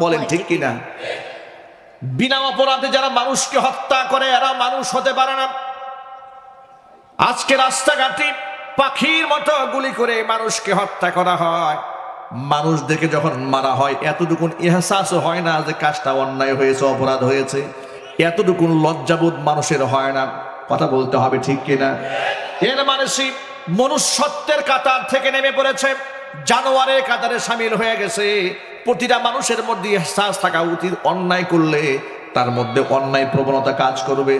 বলেন, ঠিক কিনা? বিনা অপরাধে যারা মানুষকে হত্যা করে, এরা মানুষ হতে পারে না। আজকে রাস্তাঘাটে পাখির মতো গুলি করে মানুষকে হত্যা করা হয়। মানুষদেরকে যখন মারা হয়, এতটুকুন এহসাসও হয় না যে কাজটা অন্যায় হয়েছে, অপরাধ হয়েছে। এতটুকুন লজ্জাবোধ মানুষের হয় না। কথা বলতে হবে, ঠিক কিনা? এর মানুষই মনুষ্যত্বের কাতার থেকে নেমে পড়েছে। জানোয়ারের কাতারে সামিল হয়ে গেছে। প্রতিটা মানুষের মধ্যে এহসাস থাকা উচিত। অন্যায় করলে তার মধ্যে অন্যায় প্রবণতা কাজ করবে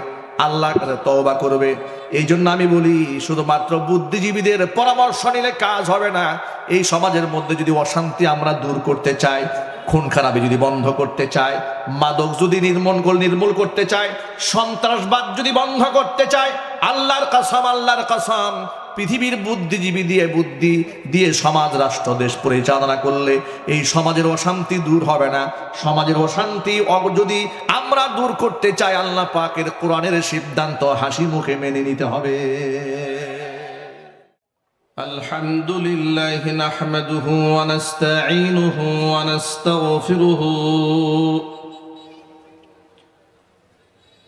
আল্লাহ কাছে তওবা করবে। এই জন্য আমি বলি, শুধুমাত্র বুদ্ধিজীবীদের পরামর্শ নিলে কাজ হবে না। এই সমাজের মধ্যে যদি অশান্তি আমরা দূর করতে চাই, খুন খারাপি যদি বন্ধ করতে চাই, মাদক যদি নির্মূল নির্মূল করতে চাই, সন্ত্রাসবাদ যদি বন্ধ করতে চাই, আল্লাহর কাসাম আল্লাহর কাসাম পৃথিবীর বুদ্ধিজীবী দিয়ে বুদ্ধি দিয়ে সমাজ রাষ্ট্র দেশ পরিচালনা করলে এই সমাজের অশান্তি দূর হবে না সমাজের অশান্তি অগ- যদি আমরা দূর করতে চাই আল্লাহ পাকের কোরআনের সিদ্ধান্ত হাসি মুখে মেনে নিতে হবে الحمد لله نحمده ونستعينه ونستغفره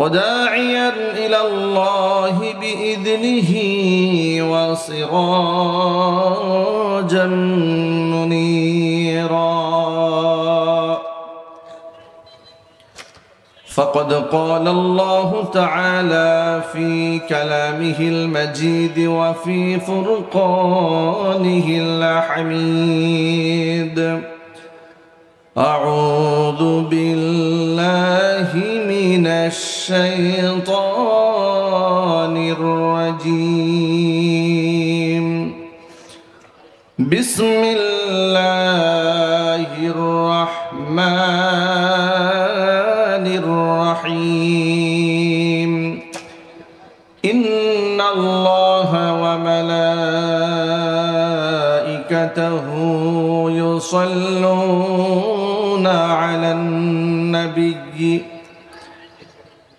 وداعيا إلى الله بإذنه وسراجا منيرا. فقد قال الله تعالى في كلامه المجيد وفي فرقانه الحميد أعوذ بالله الشيطان الرجيم. بسم الله الرحمن الرحيم. إن الله وملائكته يصلون على النبي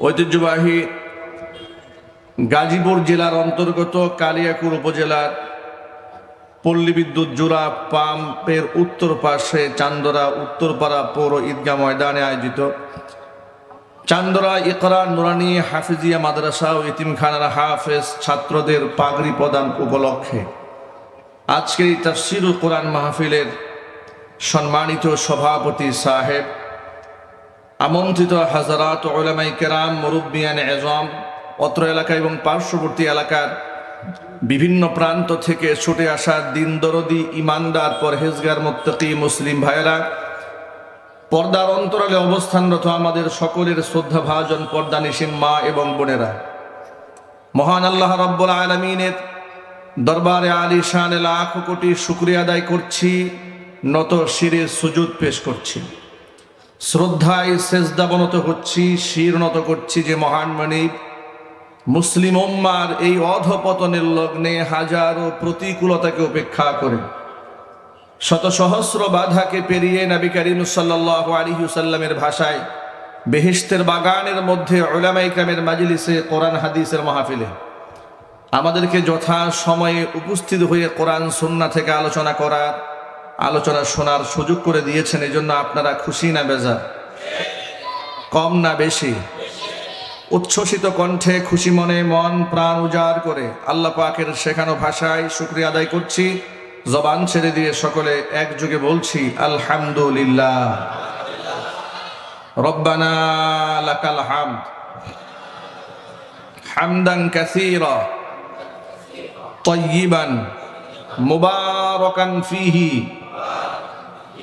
ঐতিহ্যবাহী গাজীপুর জেলার অন্তর্গত কালিয়াকুর উপজেলার পল্লী বিদ্যুৎ জোড়া পাম্পের উত্তর পাশে চান্দরা উত্তরপাড়া পৌর ঈদগাহ ময়দানে আয়োজিত চান্দরা ইকরা নুরানি হাফিজিয়া মাদ্রাসা ও ইতিমখানার হাফেজ ছাত্রদের পাগড়ি প্রদান উপলক্ষে আজকের এই তাফসিরুল কোরআন মাহফিলের সম্মানিত সভাপতি সাহেব আমন্ত্রিত হাজারাত ওলামাই কেরাম মুরব্বিয়ান এজম, অত্র এলাকা এবং পার্শ্ববর্তী এলাকার বিভিন্ন প্রান্ত থেকে ছুটে আসা দিন দরদি ইমানদার পরহেজগার মোত্তকি মুসলিম ভাইয়েরা, পর্দার অন্তরালে অবস্থানরত আমাদের সকলের শ্রদ্ধা ভাজন পর্দা নিশিন মা এবং বোনেরা। মহান আল্লাহ রব্বুল আলমিনের দরবারে আলী শান লাখ কোটি শুক্রিয়া আদায় করছি, নত শিরে সুজুদ পেশ করছি। শ্রদ্ধায় শেষদাবনত হচ্ছি শির নত করছি যে মহান মনিব। মুসলিম উম্মার এই অধপতনের লগ্নে হাজারো প্রতিকূলতাকে উপেক্ষা করে। শত সহস্র বাধাকে পেরিয়ে নবী করিম সাল্লাহ আলিহুসাল্লামের ভাষায় বেহিস্তের বাগানের মধ্যে ওলামাইকামের মাজলিসে কোরআন, হাদিসের মাহফিলে। আমাদেরকে যথা সময়ে উপস্থিত হয়ে কোরআন, সন্না থেকে আলোচনা করার আলোচনা শোনার সুযোগ করে দিয়েছেন এই জন্য আপনারা খুশি না বেজার কম না বেশি উচ্ছ্বসিত কণ্ঠে খুশি মনে মন প্রাণ উজাড় করে আল্লাহ পাকের শেখানো ভাষায় শুক্রিয়া আদায় করছি জবান ছেড়ে দিয়ে সকলে একযোগে বলছি আলহামদুলিল্লাহ রব্বানা লাকাল হামদ হামদান কাসীরা طيبا مباركا فيه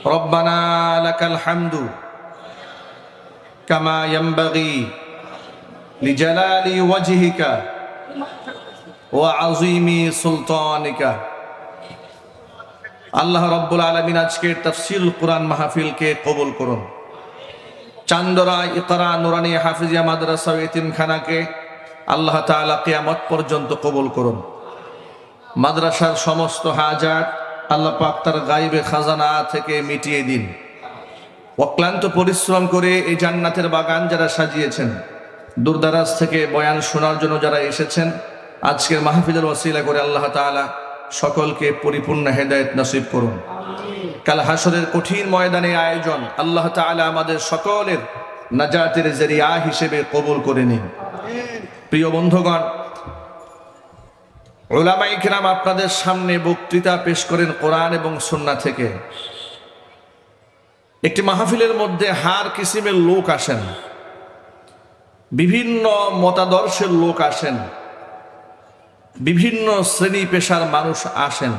ربنا لك الحمد كما ينبغي لجلال وجهك وعظيم سلطانك আল্লাহ রব্বুল আলমিন আজকের তফসিল কোরআন মাহফিলকে কবুল করুন চান্দরা ইকরা নুরানি হাফিজিয়া মাদ্রাসা ও এতিমখানাকে আল্লাহ তাআলা কিয়ামত পর্যন্ত কবুল করুন মাদ্রাসার সমস্ত হাজার আল্লাহ পাক তার গাইবে খাজানা থেকে মিটিয়ে দিন। অক্লান্ত পরিশ্রম করে এই জান্নাতের বাগান যারা সাজিয়েছেন, দূরদারাজ থেকে বয়ান শোনার জন্য যারা এসেছেন, আজকের মাহফিলের ওসিলা করে আল্লাহ তাআলা সকলকে পরিপূর্ণ হেদায়েত নসিব করুন। কাল হাসরের কঠিন ময়দানে আয়োজন আল্লাহ তাআলা আমাদের সকলের নাজাতের জেরিয়া হিসেবে কবুল করে নিন। প্রিয় বন্ধুগণ ওলামাই কিরাম আপনাদের সামনে বক্তৃতা পেশ করেন কোরআন এবং সুন্না থেকে। একটি মাহফিলের মধ্যে হার কিসিমের লোক আসেন। বিভিন্ন মতাদর্শের লোক আসেন। বিভিন্ন শ্রেণি পেশার মানুষ আসেন।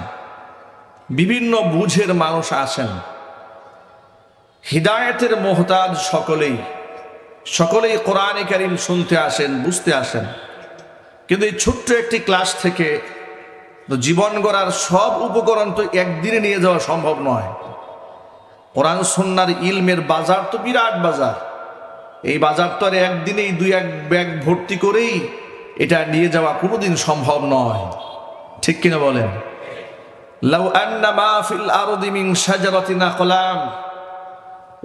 বিভিন্ন বুঝের মানুষ আসেন। হিদায়তের মোহতাজ সকলেই সকলেই কোরআন কারিম শুনতে আসেন, বুঝতে আসেন। কিন্তু এই ছোট্ট একটি ক্লাস থেকে তো জীবন গড়ার সব উপকরণ তো একদিনে নিয়ে যাওয়া সম্ভব নয়। কোরআন সন্ন্যার ইলমের বাজার তো বিরাট বাজার। এই বাজার তো আর একদিনেই দুই এক ব্যাগ ভর্তি করেই এটা নিয়ে যাওয়া কোনোদিন সম্ভব নয়। ঠিক কিনা বলেন? লাউ আন্না মা ফিল আরদি মিন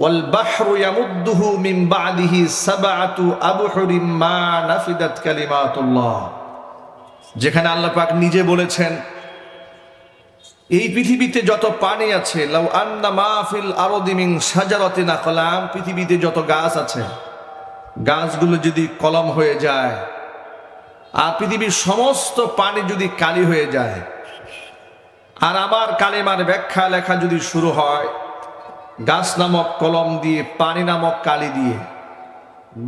ওয়াল বাহরু ইয়ামুদ্দুহু মিন বাদিহি সাবআতু আবহুরিম মা নাফিদাত কালিমাতুল্লাহ। যেখানে আল্লাহ পাক নিজে বলেছেন, এই পৃথিবীতে যত পানি আছে, লাউ আন্না মা ফিল আরদি মিন শাজারাতিন আকলাম, পৃথিবীতে যত গাছ আছে, গাছগুলো যদি কলম হয়ে যায়, আর পৃথিবীর সমস্ত পানি যদি কালি হয়ে যায়, আর আমার কালিমার ব্যাখ্যা লেখা যদি শুরু হয় গাছ নামক কলম দিয়ে, পানি নামক কালি দিয়ে।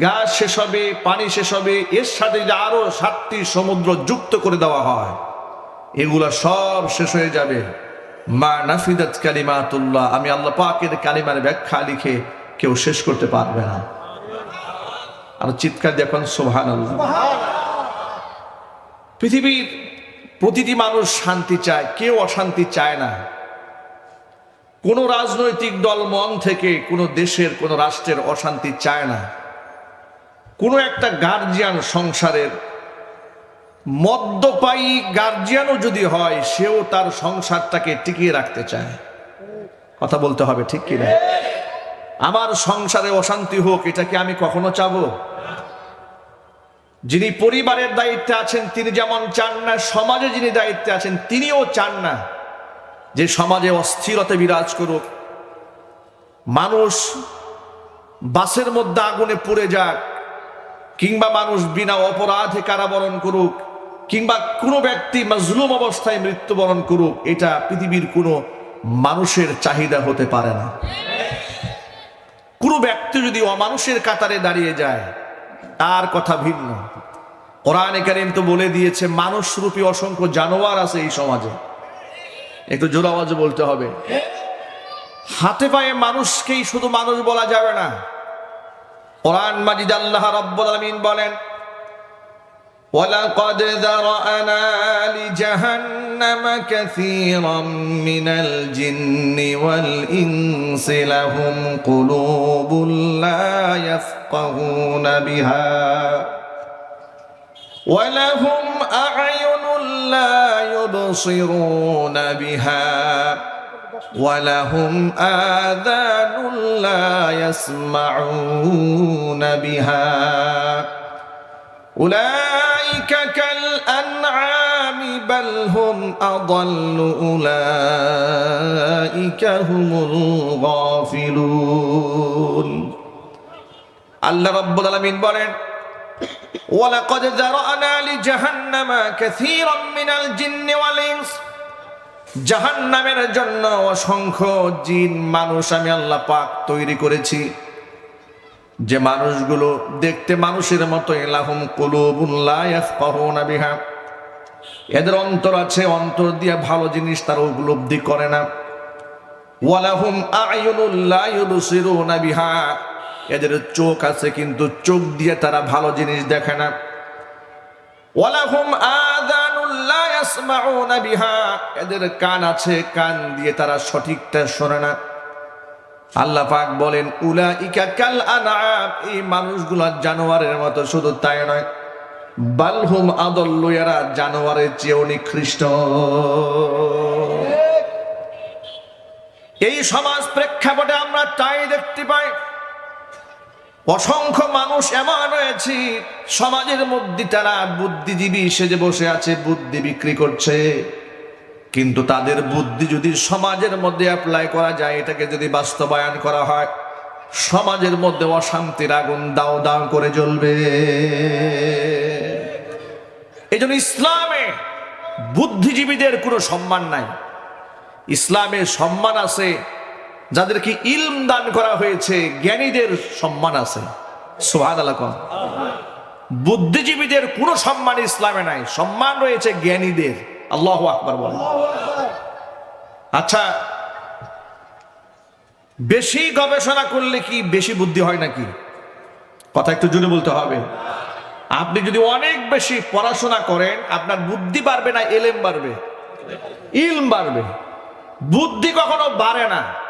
গাছ শেষ হবে, পানি শেষ হবে, এর সাথে যদি আরও সাতটি সমুদ্র যুক্ত করে দেওয়া হয়, এগুলা সব শেষ হয়ে যাবে। মা নাফিদাত কালিমাতুল্লাহ, আমি আল্লাহ পাকের কালিমার ব্যাখ্যা লিখে কেউ শেষ করতে পারবে না। আর চিৎকার দেখুন সোহান পৃথিবীর প্রতিটি মানুষ শান্তি চায়, কেউ অশান্তি চায় না। কোনো রাজনৈতিক দল মন থেকে কোনো দেশের, কোনো রাষ্ট্রের অশান্তি চায় না। কোনো একটা গার্জিয়ান সংসারের মদ্যপায়ী গার্জিয়ানও যদি হয়, সেও তার সংসারটাকে টিকিয়ে রাখতে চায়। কথা বলতে হবে, ঠিক কিনা? আমার সংসারে অশান্তি হোক, এটা কি আমি কখনো চাবো? যিনি পরিবারের দায়িত্বে আছেন, তিনি যেমন চান না, সমাজে যিনি দায়িত্বে আছেন, তিনিও চান না। যে সমাজে অস্থিরতা বিরাজ করুক, মানুষ বাসের মধ্যে আগুনে পড়ে যাক, কিংবা মানুষ বিনা অপরাধে কারাবরণ করুক, কিংবা কোনো ব্যক্তি মাজলুম অবস্থায় মৃত্যুবরণ করুক, এটা পৃথিবীর কোনো মানুষের চাহিদা হতে পারে না। কোনো ব্যক্তি যদি অমানুষের কাতারে দাঁড়িয়ে যায়, তার কথা ভিন্ন। কোরআনে কারিম তো বলে দিয়েছে মানুষ রূপী অসংখ্য জানোয়ার আছে এই সমাজে। একটু জোর আওয়াজে বলতে হবে হাতে পায়ে মানুষকেই শুধু মানুষ বলা যাবে না কোরআন মাজিদ আল্লাহ রব্বুল আলামিন বলেন ولقد ذرأنا لجهنم كثيرا من الجن والإنس لهم قلوب لا يفقهون بها ولهم أعين لا يبصرون بها ولهم آذان لا يسمعون بها أولئك كالأنعام بل هم أضل أولئك هم الغافلون الله رب العالمين بارك যারানা লিজাহান্নামা কাসীরাম মিনাল জিন্নি ওয়াল ইনস। জাহান্নামের জন্য অসংখ্য জিন, মানুষ আমি আল্লাহ পাক তৈরি করেছি। যে মানুষগুলো দেখতে মানুষের মতো এলাহুম ইয়াফকাহুনা বিহা। এদের অন্তর আছে, অন্তর দিয়ে ভালো জিনিস তারা উপলব্ধি করে না। ওয়ালাহুম আয়ুনুল লা ইউবসিরুনা বিহা। এদের চোখ আছে কিন্তু চোখ দিয়ে তারা ভালো জিনিস দেখে না। ওয়ালাহুম আযানুল লা ইয়াসমাউনা বিহা। এদের কান আছে, কান দিয়ে তারা সঠিকটা শোনে না। আল্লাহ পাক বলেন, উলাইকা কাল আনআম। এই মানুষগুলো জানোয়ারের মতো শুধু তাই নয়, বালহুম আদল্লু, এরা জানোয়ারের চেয়েও নিকৃষ্ট। এই সমাজ প্রেক্ষাপটে আমরা তাই দেখতে পাই অসংখ্য মানুষ এমন রয়েছে, সমাজের মধ্যে তারা বুদ্ধিজীবী সেজে বসে আছে, বুদ্ধি বিক্রি করছে। কিন্তু তাদের বুদ্ধি যদি সমাজের মধ্যে অ্যাপ্লাই করা যায়, এটাকে যদি বাস্তবায়ন করা হয়, সমাজের মধ্যে অশান্তির আগুন দাও দাও করে জ্বলবে। এই জন্য ইসলামে বুদ্ধিজীবীদের কোনো সম্মান নাই। ইসলামে সম্মান আছে যাদেরকে ইলম দান করা হয়েছে, জ্ঞানীদের সম্মান আছে। সোহাদ আলাকম বুদ্ধিজীবীদের কোনো সম্মান ইসলামে নাই। সম্মান রয়েছে জ্ঞানীদের। আল্লাহ আকবার বলেন। আচ্ছা বেশি গবেষণা করলে কি বেশি বুদ্ধি হয় নাকি? কথা একটু জুড়ে বলতে হবে। আপনি যদি অনেক বেশি পড়াশোনা করেন, আপনার বুদ্ধি বাড়বে না, এলেম বাড়বে। ইলম বাড়বে। বুদ্ধি কখনো বাড়ে না।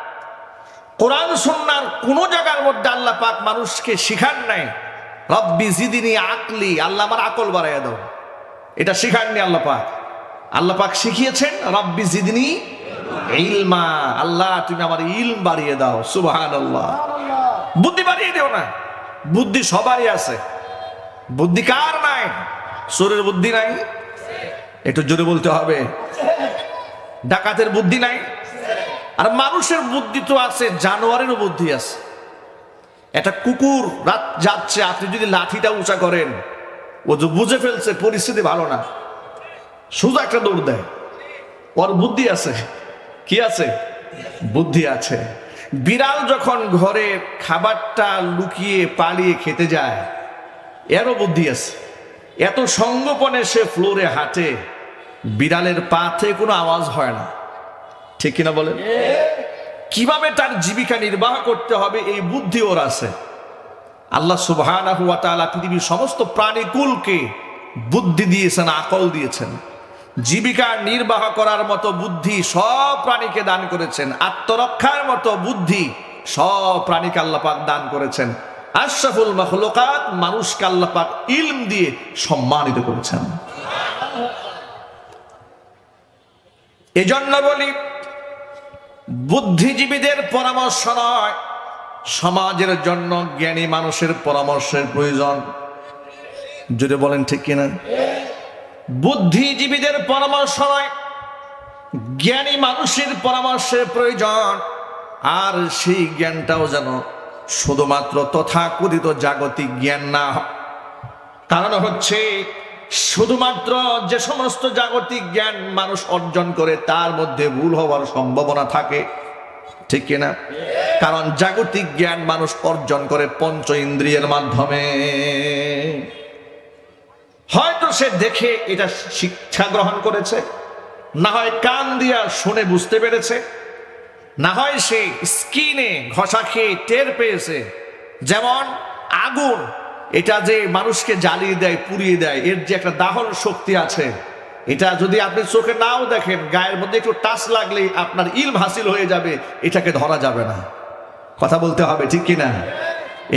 কোরআন সন্ন্যার কোন জায়গার মধ্যে আল্লাহ পাক মানুষকে শিখান নাই। রব্বি জিদিনী আকলি, আল্লাহ আমার আকল বাড়াইয়া দাও। এটা শিখাননি আল্লাহ পাক। আল্লাহ পাক শিখিয়েছেন, রব্বি জিদিনী ইলমা, আল্লাহ তুমি আমার ইলম বাড়িয়ে দাও সুবহান আল্লাহ বুদ্ধি বাড়িয়ে দিও না। বুদ্ধি সবারই আছে। বুদ্ধি কার নাই? সুরের বুদ্ধি নাই? একটু জোরে বলতে হবে। ডাকাতের বুদ্ধি নাই? আর মানুষের বুদ্ধি তো আছে, জানোয়ারেরও বুদ্ধি আছে। একটা কুকুর রাত যাচ্ছে, আপনি যদি লাঠিটা উঁচা করেন, ও যে বুঝে ফেলছে, পরিস্থিতি ভালো না। সোজা একটা দৌড় দেয়। ওর বুদ্ধি আছে। কি আছে? বুদ্ধি আছে। বিড়াল যখন ঘরে খাবারটা লুকিয়ে পালিয়ে খেতে যায়, এরও বুদ্ধি আছে। এত সঙ্গোপনে সে ফ্লোরে হাঁটে, বিড়ালের পা থেকে কোনো আওয়াজ হয় না। ঠিক কিনা বলেন? কীভাবে তার জীবিকা নির্বাহ করতে হবে এই বুদ্ধি ওর আছে? আল্লাহ সুবহানাহু ওয়া পৃথিবীর সমস্ত প্রাণীকুলকে বুদ্ধি দিয়েছেন, আকল দিয়েছেন। জীবিকা নির্বাহ করার মতো বুদ্ধি সব প্রাণীকে দান করেছেন। আত্মরক্ষার মতো বুদ্ধি সব প্রাণীকে আল্লাহ পাক দান করেছেন। আশরাফুল মখলুকাত মানুষকে আল্লাহ পাক ইলম দিয়ে সম্মানিত করেছেন। এজন্য বলি বুদ্ধিজীবীদের পরামর্শ নয়। সমাজের জন্য জ্ঞানী মানুষের পরামর্শের প্রয়োজন। যদি বলেন ঠিক কিনা? বুদ্ধিজীবীদের পরামর্শ নয়, জ্ঞানী মানুষের পরামর্শের প্রয়োজন। আর সেই জ্ঞানটাও যেন শুধুমাত্র তথাকথিত জাগতিক জ্ঞান না। কারণ হচ্ছে শুধুমাত্র যে সমস্ত জাগতিক জ্ঞান মানুষ অর্জন করে, তার মধ্যে ভুল হওয়ার সম্ভাবনা থাকে। ঠিক কিনা? কারণ জাগতিক জ্ঞান মানুষ অর্জন করে পঞ্চ ইন্দ্রিয়ের মাধ্যমে। হয়তো সে দেখে এটা শিক্ষা গ্রহণ করেছে, না হয় কান দিয়া শুনে বুঝতে পেরেছে, না হয় সে স্কিনে ঘষা খেয়ে টের পেয়েছে। যেমন আগুন এটা যে মানুষকে জ্বালিয়ে দেয়, পুড়িয়ে দেয়, এর যে একটা দাহন শক্তি আছে, এটা যদি আপনি চোখে নাও দেখেন, গায়ের মধ্যে একটু টাচ লাগলেই আপনার ইলম হাসিল হয়ে যাবে, এটাকে ধরা যাবে না। কথা বলতে হবে, ঠিক কিনা?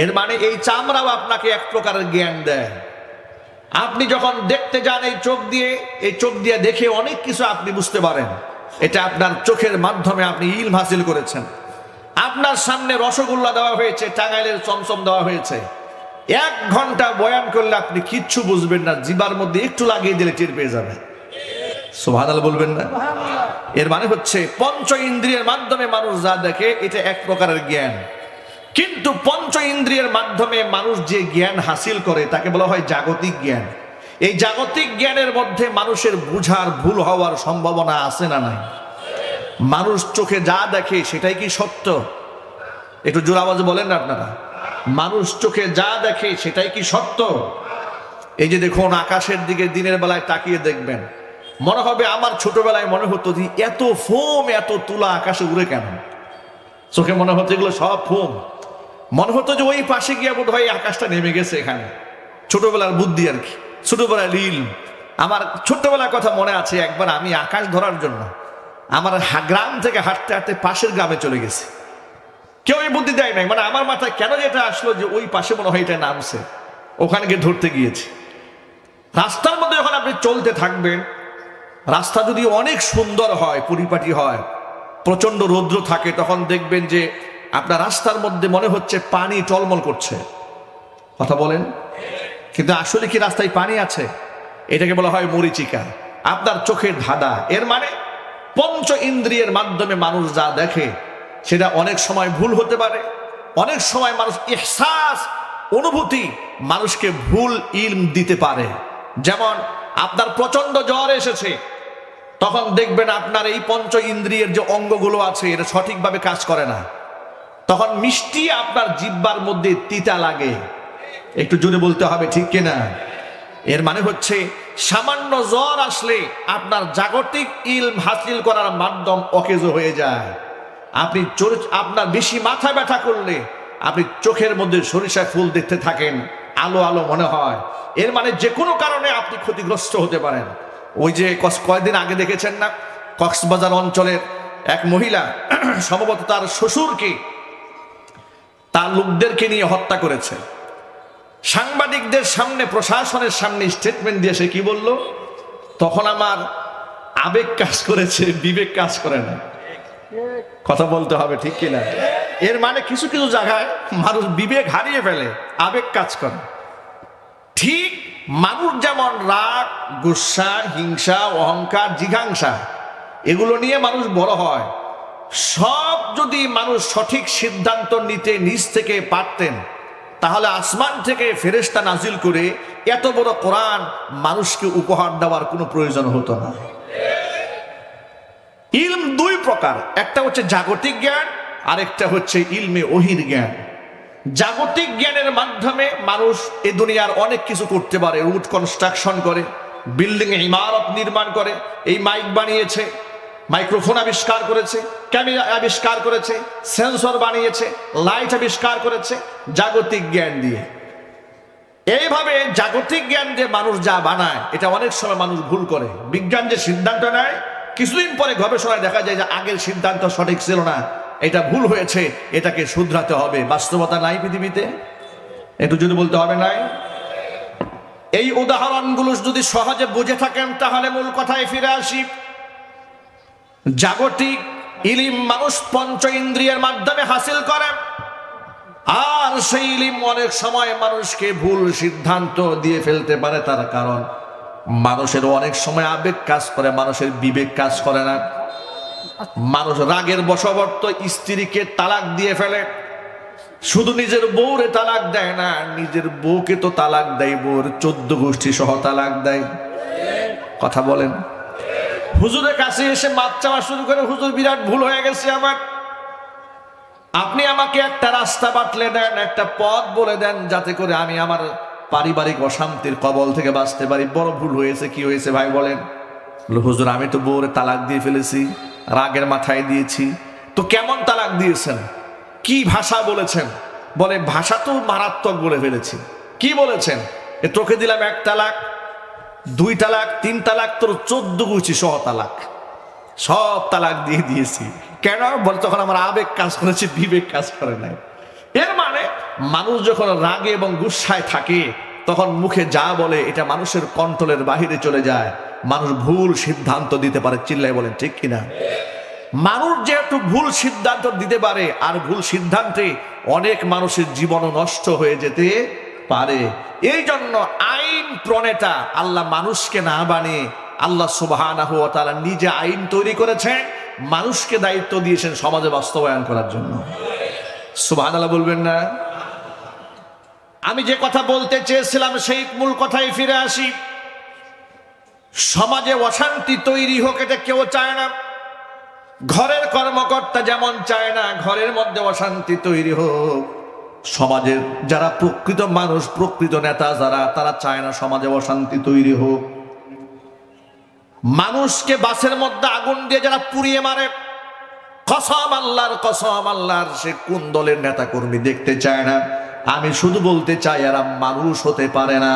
এর মানে এই চামড়াও আপনাকে এক প্রকারের জ্ঞান দেয়। আপনি যখন দেখতে যান এই চোখ দিয়ে, এই চোখ দিয়ে দেখে অনেক কিছু আপনি বুঝতে পারেন। এটা আপনার চোখের মাধ্যমে আপনি ইলম হাসিল করেছেন। আপনার সামনে রসগোল্লা দেওয়া হয়েছে, টাঙ্গাইলের চমচম দেওয়া হয়েছে। এক ঘণ্টা বয়ান করলে আপনি কিচ্ছু বুঝবেন না জিবার মধ্যে একটু লাগিয়ে দিলে টের পেয়ে যাবেন। সোহাদাল বলবেন না? এর মানে হচ্ছে পঞ্চ ইন্দ্রিয়ের মাধ্যমে মানুষ যা দেখে এটা এক প্রকারের জ্ঞান। কিন্তু পঞ্চ ইন্দ্রিয়ের মাধ্যমে মানুষ যে জ্ঞান হাসিল করে তাকে বলা হয় জাগতিক জ্ঞান। এই জাগতিক জ্ঞানের মধ্যে মানুষের বুঝার ভুল হওয়ার সম্ভাবনা আছে না নাই? মানুষ চোখে যা দেখে সেটাই কি সত্য? একটু জোর আওয়াজ বলেন না আপনারা। মানুষ চোখে যা দেখে সেটাই কি সত্য? এই যে দেখুন, আকাশের দিকে দিনের বেলায় তাকিয়ে দেখবেন। মনে হবে আমার ছোটবেলায় মনে হতো যে এত ফোম, এত তুলা আকাশে উড়ে কেন? চোখে মনে হতো এগুলো সব ফোম। মনে হতো যে ওই পাশে গিয়ে বোধ হয় আকাশটা নেমে গেছে এখানে। ছোটবেলার বুদ্ধি আর কি। ছোটবেলার লীল। আমার ছোট্টবেলার কথা মনে আছে, একবার আমি আকাশ ধরার জন্য আমার গ্রাম থেকে হাঁটতে হাঁটতে পাশের গ্রামে চলে গেছি। কেউ এই বুদ্ধি দেয় নাই। মানে আমার মাথায় কেন যেটা আসলো যে ওই পাশে মনে হয় এটা নামছে? ওখানে গিয়ে ধরতে গিয়েছি। রাস্তার মধ্যে যখন আপনি চলতে থাকবেন, রাস্তা যদি অনেক সুন্দর হয়, পরিপাটি হয় প্রচণ্ড রৌদ্র থাকে, তখন দেখবেন যে আপনার রাস্তার মধ্যে মনে হচ্ছে পানি টলমল করছে। কথা বলেন? কিন্তু আসলে কি রাস্তায় পানি আছে? এটাকে বলা হয় মরিচিকা। আপনার চোখের ধাঁধা। এর মানে পঞ্চ ইন্দ্রিয়ের মাধ্যমে মানুষ যা দেখে সেটা অনেক সময় ভুল হতে পারে। অনেক সময় মানুষ এহসাস অনুভূতি মানুষকে ভুল ইলম দিতে পারে। যেমন আপনার প্রচণ্ড জ্বর এসেছে, তখন দেখবেন আপনার এই পঞ্চ ইন্দ্রিয়ের যে অঙ্গগুলো আছে, এটা সঠিকভাবে কাজ করে না। তখন মিষ্টি আপনার জিব্বার মধ্যে তিতা লাগে। একটু জোরে বলতে হবে, ঠিক কিনা? এর মানে হচ্ছে, সামান্য জ্বর আসলে আপনার জাগতিক ইলম হাসিল করার মাধ্যম অকেজ হয়ে যায়। আপনি আপনার বেশি মাথা ব্যথা করলে আপনি চোখের মধ্যে সরিষা ফুল দেখতে থাকেন, আলো আলো মনে হয়। এর মানে যে কোনো কারণে আপনি ক্ষতিগ্রস্ত হতে পারেন। ওই যে কয়েকদিন আগে দেখেছেন না, কক্সবাজার অঞ্চলের এক মহিলা সম্ভবত তার শ্বশুরকে, তার লোকদেরকে নিয়ে হত্যা করেছে। সাংবাদিকদের সামনে, প্রশাসনের সামনে স্টেটমেন্ট দিয়ে সে কি বলল? তখন আমার আবেগ কাজ করেছে, বিবেক কাজ করে না। কথা বলতে হবে, ঠিক কিনা? এর মানে কিছু কিছু জায়গায় মানুষ বিবেক হারিয়ে ফেলে, আবেগ কাজ করে। ঠিক মানুষ যেমন রাগ, গুসা, হিংসা, অহংকার, জিঘাংসা, এগুলো নিয়ে মানুষ বড় হয়। সব যদি মানুষ সঠিক সিদ্ধান্ত নিতে নিজ থেকে পারতেন, তাহলে আসমান থেকে ফেরেশতা নাজিল করে এত বড় কোরআন মানুষকে উপহার দেওয়ার কোনো প্রয়োজন হতো না। ইলম দুই প্রকার। একটা হচ্ছে জাগতিক জ্ঞান, আরেকটা হচ্ছে ইলমে ওহির জ্ঞান। জাগতিক জ্ঞানের মাধ্যমে মানুষ এ দুনিয়ার অনেক কিছু করতে পারে। রুট কনস্ট্রাকশন করে, বিল্ডিং ইমারত নির্মাণ করে, এই মাইক বানিয়েছে, মাইক্রোফোন আবিষ্কার করেছে, ক্যামেরা আবিষ্কার করেছে, সেন্সর বানিয়েছে, লাইট আবিষ্কার করেছে, জাগতিক জ্ঞান দিয়ে। এইভাবে জাগতিক জ্ঞান যে মানুষ যা বানায়, এটা অনেক সময় মানুষ ভুল করে। বিজ্ঞান যে সিদ্ধান্ত নেয় কিছুদিন পরে গবেষণায় দেখা যায় যে আগের সিদ্ধান্ত সঠিক ছিল না। এটা ভুল হয়েছে, এটাকে শুধরাতে হবে। বাস্তবতা নাই পৃথিবীতে? একটু যদি বলতে হবে নাই? এই উদাহরণগুলো যদি সহজে বুঝে থাকেন, তাহলে মূল কথায় ফিরে আসি। জাগতিক ইলিম মানুষ পঞ্চ ইন্দ্রিয়ের মাধ্যমে হাসিল করে। আর সেই ইলিম অনেক সময় মানুষকে ভুল সিদ্ধান্ত দিয়ে ফেলতে পারে তার কারণ। মানুষের অনেক সময় আবেগ কাজ করে, মানুষের বিবেক কাজ করে না। মানুষ রাগের বশবর্ত স্ত্রীকে তালাক দিয়ে ফেলে। শুধু নিজের বউরে তালাক দেয় না, নিজের বউকে তো তালাক দেয়, বউর চোদ্দ গোষ্ঠী সহ তালাক দেয়। কথা বলেন। হুজুরের কাছে এসে মাপ চাওয়া শুরু করে, হুজুর, বিরাট ভুল হয়ে গেছে আমার। আপনি আমাকে একটা রাস্তা বাতলে দেন, একটা পথ বলে দেন, যাতে করে আমি আমার পারিবারিক অশান্তির কবল থেকে বাঁচতে পারি। বড় ভুল হয়েছে, কি হয়েছে ভাই বলেন? হুজুর, আমি তো বউরে তালাক দিয়ে ফেলেছি, রাগের মাথায় দিয়েছি। তো কেমন তালাক দিয়েছেন? কি ভাষা বলেছেন? বলে, ভাষা তো মারাত্মক বলে ফেলেছি। কি বলেছেন? এ, তোকে দিলাম এক তালাক, দুই তালাক, তিন তালাক, তোর চোদ্দ গুছি সহ তালাক। সব তালাক দিয়ে দিয়েছি। কেন? বলে, তখন আমার আবেগ কাজ করেছে, বিবেক কাজ করে নাই। এর মানে মানুষ যখন রাগে এবং গুসায় থাকে, তখন মুখে যা বলে, এটা মানুষের কন্ট্রোলের বাহিরে চলে যায়। মানুষ ভুল সিদ্ধান্ত দিতে পারে চিল্লাই বলেন, ঠিক কিনা? মানুষ যেহেতু ভুল সিদ্ধান্ত দিতে পারে, আর ভুল সিদ্ধান্তে অনেক মানুষের জীবনও নষ্ট হয়ে যেতে পারে। এই জন্য আইন প্রণেতা আল্লাহ মানুষকে না বানিয়ে আল্লাহ ওয়া নিজে আইন তৈরি করেছেন, মানুষকে দায়িত্ব দিয়েছেন সমাজে বাস্তবায়ন করার জন্য। সুবহানাল্লাহ বলবেন না। আমি যে কথা বলতে চেয়েছিলাম, সেই মূল কথায় ফিরে আসি। সমাজে অশান্তি তৈরি হোক এটা কেউ চায় না। ঘরের কর্মকর্তা যেমন চায় না, ঘরের মধ্যে অশান্তি তৈরি হোক। সমাজের যারা প্রকৃত মানুষ, প্রকৃত নেতা যারা, তারা চায় না সমাজে অশান্তি তৈরি হোক। মানুষকে বাসের মধ্যে আগুন দিয়ে যারা পুড়িয়ে মারে কসম আল্লাহর কসম আল্লাহর, সে কোন দলের নেতা কর্মী দেখতে চায় না? আমি শুধু বলতে চাই, এরা মানুষ হতে পারে না।